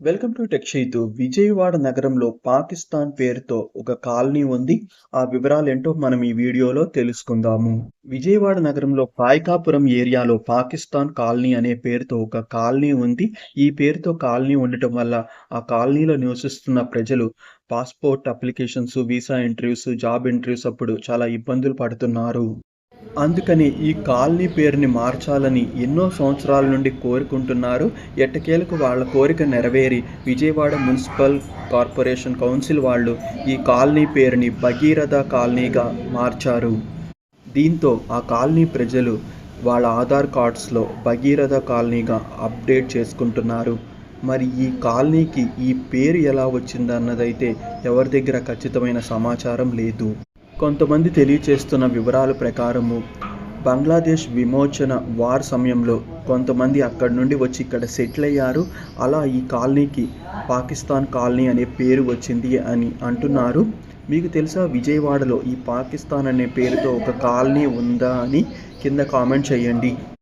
Welcome to tech షైతు. విజయవాడ నగరంలో పాకిస్తాన్ పేరుతో ఒక కాలనీ ఉంది. ఆ వివరాలు ఏంటో మనం ఈ వీడియోలో తెలుసుకుందాము. విజయవాడ నగరంలో పాయకాపురం ఏరియాలో పాకిస్తాన్ కాలనీ అనే పేరుతో ఒక కాలనీ ఉంది. ఈ పేరుతో కాలనీ ఉండటం వల్ల ఆ కాలనీలో నివసిస్తున్న ప్రజలు passport applications visa interviews job interviews అప్పుడు చాలా ఇబ్బందులు పడుతున్నారు. అందుకని ఈ కాలనీ పేరుని మార్చాలని ఎన్నో సంవత్సరాల నుండి కోరుకుంటున్నారు. ఎట్టకేలకు వాళ్ళ కోరిక నెరవేరి విజయవాడ మున్సిపల్ కార్పొరేషన్ కౌన్సిల్ వాళ్ళు ఈ కాలనీ పేరుని భగీరథ కాలనీగా మార్చారు. దీంతో ఆ కాలనీ ప్రజలు వాళ్ళ ఆధార్ కార్డ్స్లో భగీరథ కాలనీగా అప్డేట్ చేసుకుంటున్నారు. మరి ఈ కాలనీకి ఈ పేరు ఎలా వచ్చిందన్నదైతే ఎవరి దగ్గర ఖచ్చితమైన సమాచారం లేదు. కొంతమంది తెలియచేస్తున్న వివరాల ప్రకారము బంగ్లాదేశ్ విమోచన వార్ సమయంలో కొంతమంది అక్కడి నుండి వచ్చి ఇక్కడ సెటిల్ అయ్యారు. అలా ఈ కాలనీకి పాకిస్తాన్ కాలనీ అనే పేరు వచ్చింది అని అంటున్నారు. మీకు తెలుసా విజయవాడలో ఈ పాకిస్తాన్ అనే పేరుతో ఒక కాలనీ ఉందా అని కింద కామెంట్ చేయండి.